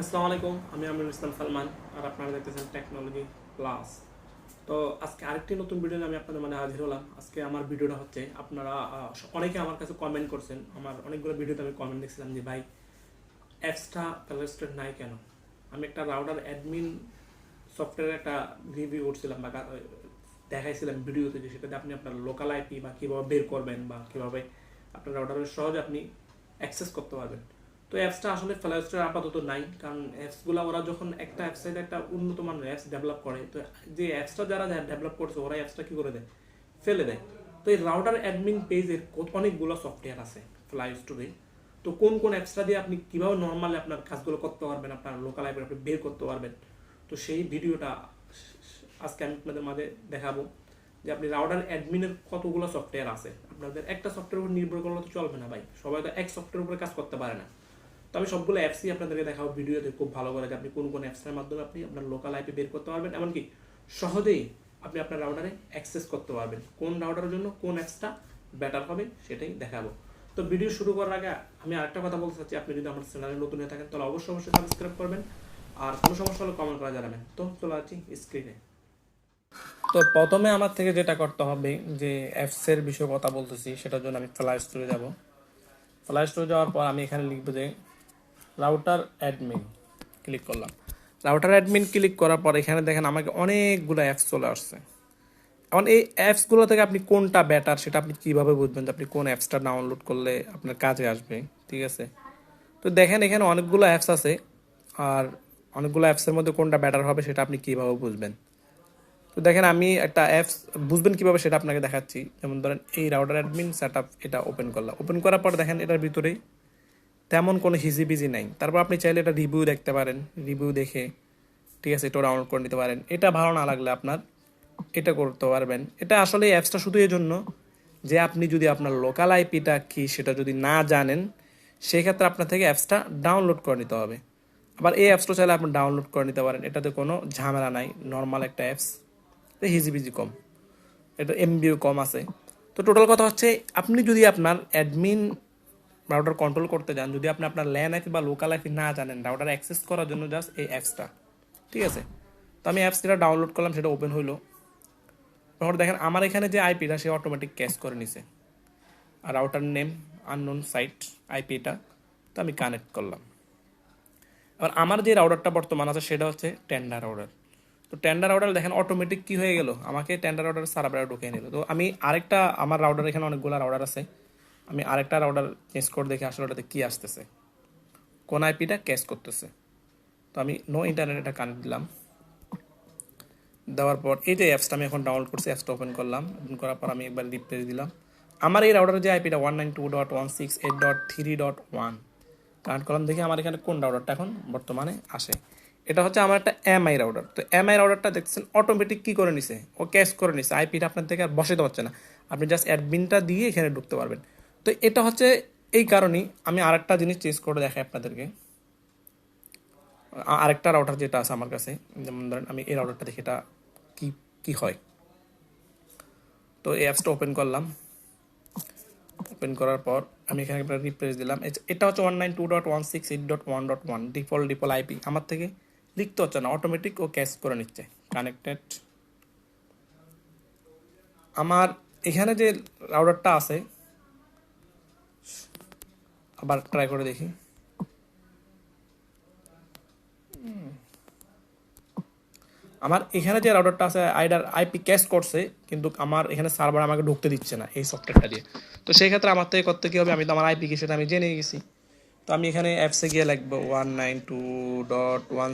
আসসালামু আলাইকুম, আমি আমিরুল ইসলাম সালমান আর আপনারা দেখতেছেন টেকনোলজি প্লাস তো আজকে আরেকটি নতুন ভিডিও আমি আপনাদের মানে হাজির হলাম। আজকে আমার ভিডিওটা হচ্ছে, আপনারা অনেকে আমার কাছে কমেন্ট করছেন। আমার অনেকগুলো ভিডিওতে আমি কমেন্ট দেখছিলাম যে, ভাই অ্যাপসটা প্লে স্টোর নাই কেন? আমি একটা রাউটার অ্যাডমিন সফটওয়্যারের একটা রিভিউ করছিলাম বা দেখাইছিলাম ভিডিওতে যে সেটাতে আপনি আপনার লোকাল আইপি বা কীভাবে বের করবেন বা কীভাবে আপনার রাউটারের সহজে আপনি অ্যাক্সেস করতে পারবেন। তো অ্যাপসটা আসলে প্লে স্টোরে আপাতত নাই, কারণ অ্যাপসগুলো ওরা যখন একটা ওয়েবসাইটে একটা উন্নত মানের অ্যাপস ডেভেলপ করে, তো যে অ্যাপসটা যারা ডেভেলপ করছে ওরা অ্যাপসটা কি করে দেয়? ফেলে দেয়। তো এই রাউটার অ্যাডমিন পেজের অনেকগুলো সফটওয়্যার আছে ফ্লাই স্টোরে তো কোন কোন অ্যাপসটা দিয়ে আপনি কীভাবে নর্মালি আপনার কাজগুলো করতে পারবেন, আপনার লোকাল অ্যাপে আপনি বের করতে পারবেন, তো সেই ভিডিওটা আজকে আমি আপনাদের মাঝে দেখাবো যে আপনি রাউটার অ্যাডমিনের কতগুলো সফটওয়্যার আছে। আপনাদের একটা সফটওয়্যার উপর নির্ভর করলে তো চলবে না ভাই। সবাই তো এক সফটওয়্যার উপরে কাজ করতে পারে না। তো আমি সবগুলো অ্যাপসই আপনাদেরকে দেখাবো, ভিডিওতে খুব ভালো করে। আপনি কোন কোন অ্যাপসের মাধ্যমে আপনি আপনার লোকাল আইপি বের করতে পারবেন, এমনকি সহজেই আপনি আপনার রাউটারে অ্যাক্সেস করতে পারবেন। কোন রাউটারের জন্য কোন অ্যাপসটা বেটার হবে সেটাই দেখাবো। তো ভিডিও শুরু করার আগে আমি আরেকটা কথা বলতে চাচ্ছি। আপনি যদি আমার চ্যানেলে নতুন হয়ে থাকেন, তাহলে অবশ্যই অবশ্যই সাবস্ক্রাইব করবেন। আর কোনো সমস্যা হলে কমেন্ট করা জানাবেন। তো চলে আছি স্ক্রিনে তো প্রথমে আমার থেকে যেটা করতে হবে, যে অ্যাপসের বিষয়ে কথা বলতেছি, সেটার জন্য আমি ফ্লাই স্টোরে যাব। ফ্লাই স্টোরে যাওয়ার পর আমি এখানে লিখব যে রাউটার অ্যাডমিন ক্লিক করলাম। রাউটার অ্যাডমিন ক্লিক করার পর এখানে দেখেন আমাকে অনেকগুলো অ্যাপস চলে আসছে। এখন এই অ্যাপসগুলো থেকে আপনি কোনটা বেটার সেটা আপনি কীভাবে বুঝবেন যে আপনি কোন অ্যাপসটা ডাউনলোড করলে আপনার কাজে আসবে, ঠিক আছে? তো দেখেন এখানে অনেকগুলো অ্যাপস আছে, আর অনেকগুলো অ্যাপসের মধ্যে কোনটা বেটার হবে সেটা আপনি কীভাবে বুঝবেন? তো দেখেন আমি একটা অ্যাপস বুঝবেন কীভাবে সেটা আপনাকে দেখাচ্ছি। যেমন ধরেন এই রাউটার অ্যাডমিন সেট এটা ওপেন করলাম। ওপেন করার পর দেখেন এটার ভিতরে তেমন কোনো হিজিবিজি নাই। তারপর আপনি চাইলে এটা রিভিউ দেখতে পারেন। রিভিউ দেখে, ঠিক আছে এটা ডাউনলোড করে নিতে পারেন। এটা ভালো না লাগলে আপনার এটা করতে পারবেন। এটা আসলে অ্যাপসটা শুধু এই জন্য যে আপনি যদি আপনার লোকাল আইপিটা কি সেটা যদি না জানেন, সেক্ষেত্রে আপনার থেকে অ্যাপসটা ডাউনলোড করে নিতে হবে। আবার এই অ্যাপসটা চাইলে আপনি ডাউনলোড করে নিতে পারেন। এটাতে কোনো ঝামেলা নাই। নর্মাল একটা অ্যাপস হিজিবিজি কম। এটা এমবিও কম আছে। তো টোটাল কথা হচ্ছে, আপনি যদি আপনার অ্যাডমিন রাউটার কন্ট্রোল করতে যান, যদি আপনি আপনার ল্যান আইপি বা লোকাল আইপি না জানেন রাউটার অ্যাক্সেস করার জন্য জাস্ট এই অ্যাপসটা ঠিক আছে? তো আমি অ্যাপস যেটা ডাউনলোড করলাম, সেটা ওপেন হইল। তারপর দেখেন, আমার এখানে যে আইপিটা সে অটোমেটিক ক্যাশ করে নিছে। আর রাউটার নেম আননোন সাইট আইপিটা তো আমি কানেক্ট করলাম। এবার আমার যে রাউটারটা বর্তমান আছে, সেটা হচ্ছে টেন্ডার রাউটার তো টেন্ডার রাউটার দেখেন অটোমেটিক কি হয়ে গেল? আমাকে টেন্ডার রাউটার সার্ভারে ঢুকিয়ে নিল। তো আমি আরেকটা, আমার রাউটার এখানে অনেকগুলো রাউটার আছে। আমি আরেকটা রাউটার চেঞ্জ করে দেখি আসলে ওটাতে কী আসতেছে। কোন আইপিটা ক্যাশ করতেছে। তো আমি নো ইন্টারনেট এটা কানেক্ট দিলাম। দেওয়ার পর এই যে অ্যাপসটা আমি এখন ডাউনলোড করছি অ্যাপসটা ওপেন করলাম। ওপেন করার পর আমি একবার রিপ্লেস দিলাম। আমার এই রাউটারের যে আইপিটা one nine two dot one six eight dot three dot one connect করলাম দেখি আমার এখানে কোন রাউডারটা এখন বর্তমানে আসে। এটা হচ্ছে আমার একটা এমআই রাউডার তো এমআই রাউডারটা দেখছেন অটোমেটিক কী করে নিছে? ও ক্যাশ করে নিছে। আইপিটা আপনার থেকে আর বসাতে পারছে না। আপনি জাস্ট অ্যাডমিনটা দিয়ে এখানে ঢুকতে পারবেন। তো এটা হচ্ছে এই কারণেই আমি আরেকটা জিনিস চেঞ্জ করে দেখাই আপনাদেরকে। আরেকটা রাউটার যেটা আছে আমার কাছে, যেমন ধরেন আমি এই রাউটারটা দেখি, এটা কি কি হয়? তো এই অ্যাপসটা ওপেন করলাম। ওপেন করার পর আমি এখানে একটা রিপ্লেস দিলাম। এটা হচ্ছে one nine two dot one six eight dot one dot one default default IP আমার থেকে লিখতে হচ্ছে না অটোমেটিক ও ক্যাশ করে নিচ্ছে কানেক্টেড আমার এখানে যে রাউটারটা আছে আবার ট্রাই করে দেখি। আমার এখানে যে রাউটারটা আছে আইডার আইপি ক্যাশ করছে, কিন্তু আমার এখানে সার্ভার আমাকে ঢুকতে দিচ্ছে না এই সফটওয়্যারটা দিয়ে। তো সেই ক্ষেত্রে আমার থেকে করতে কী হবে? আমি তো আমার আইপি সেটা আমি জেনে গেছি। তো আমি এখানে অ্যাপসে গিয়ে লিখব one nine two dot one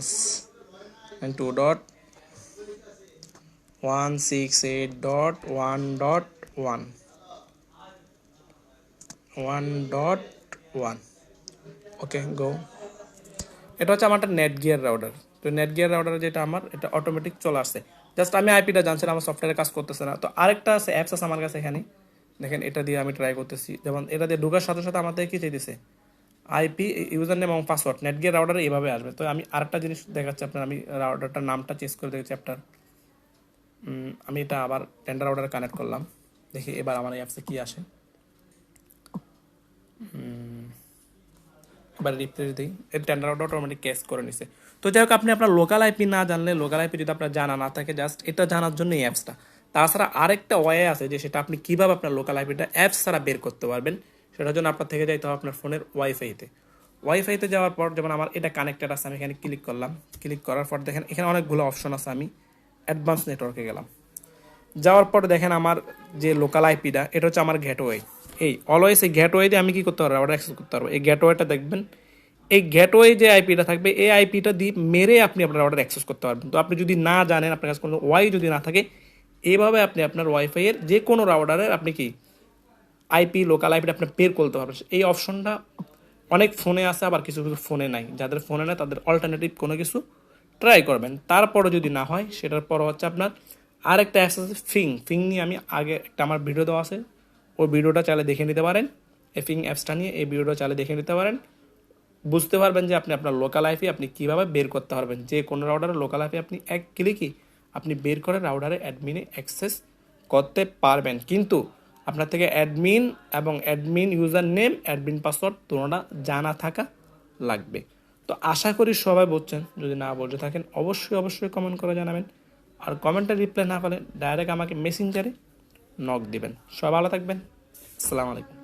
nine two dot one six eight dot one dot one one dot one okay go এটা হচ্ছে আমার একটা নেট গিয়ার রাউডার তো নেট গিয়ার রাউটার যেটা আমার, এটা অটোমেটিক চলে আসছে। জাস্ট আমি আইপিটা জানছি আমার সফটওয়্যারে কাজ করতেছে না। তো আরেকটা আছে অ্যাপস আছে আমার কাছে এখানে। দেখেন, এটা দিয়ে আমি ট্রাই করতেছি। যেমন এটা দিয়ে ঢোকার সাথে সাথে আমাদের কি চাইতেছে? আইপি ইউজার নেম এবং পাসওয়ার্ড নেট গিয়ার রাউটারে এইভাবে আসবে। তো আমি আরেকটা জিনিস দেখাচ্ছি আপনার, আমি রাউডারটার নামটা চেঞ্জ করে দেখেছি চ্যাপ্টার আমি এটা আবার টেন্ডার রাউটারে কানেক্ট করলাম। দেখি এবার আমার এই অ্যাপসে কী আসে। এবার রিপ্লেস দিই টেন্ডার অর্ডার অটোমেটিক ক্যাশ করে নিছে। তো যাই হোক, আপনি আপনার লোকাল আইপি না জানলে লোকাল আইপি যদি আপনার জানা না থাকে জাস্ট এটা জানার জন্য এই অ্যাপসটা তাছাড়া আরেকটা ওয়ে আছে যে সেটা আপনি কীভাবে আপনার লোকাল আইপিটা অ্যাপস ছাড়া বের করতে পারবেন, সেটার জন্য আপনার থেকে যাইতে হবে আপনার ফোনের ওয়াইফাইতে ওয়াইফাইতে যাওয়ার পর যেমন আমার এটা কানেক্টেড আছে, আমি এখানে ক্লিক করলাম। ক্লিক করার পর দেখেন, এখানে অনেকগুলো অপশন আছে, আমি অ্যাডভান্স নেটওয়ার্কে গেলাম। যাওয়ার পর দেখেন আমার যে লোকাল আইপিটা এটা হচ্ছে আমার গেটওয়ে এই অলওয়েজ এই গেটওয়েতে আমি কি করতে পারব? রাউটার অ্যাক্সেস করতে পারব। এই গেটওয়েটা দেখবেন, এই গেটওয়ে যে আইপিটা থাকবে, এই আইপিটা দিয়ে মেরে আপনি আপনার রাউটার অ্যাক্সেস করতে পারবেন। তো আপনি যদি না জানেন, আপনার কাছে কোনো ওয়াই যদি না থাকে, এভাবে আপনি আপনার ওয়াইফাইয়ের যে কোনো রাউটারের আপনি কি আইপি লোকাল আইপিটা আপনি বের করতে পারবেন। এই অপশনটা অনেক ফোনে আছে, আবার কিছু কিছু ফোনে নাই। যাদের ফোনে নাই, তাদের অল্টারনেটিভ কোনো কিছু ট্রাই করবেন। তারপরে যদি না হয়, সেটার পর হচ্ছে আপনার আরেকটা অ্যাক্সেস ফিং ফিং নিয়ে আমি আগে একটা আমার ভিডিও দেওয়া আছে। ওই ভিডিওটা চালে দেখে নিতে পারেন। এই ফিং অ্যাপসটা নিয়ে এই ভিডিওটা চালে দেখে নিতে পারেন। বুঝতে পারবেন যে আপনি আপনার লোকাল আইপি আপনি কীভাবে বের করতে পারবেন। যে কোনো রাউডারে লোকাল আইপি আপনি এক ক্লিকই আপনি বের করে রাউডারে অ্যাডমিনে অ্যাক্সেস করতে পারবেন। কিন্তু আপনার থেকে অ্যাডমিন এবং admin user name admin password তুলনা জানা থাকা লাগবে। তো আশা করি সবাই বুঝছেন। যদি না বুঝে থাকেন, অবশ্যই অবশ্যই কমেন্ট করে জানাবেন। আর কমেন্টে রিপ্লাই না করলে ডাইরেক্ট আমাকে মেসেঞ্জারে নক দিবেন। সবাই ভালো থাকবেন। আসসালামু আলাইকুম।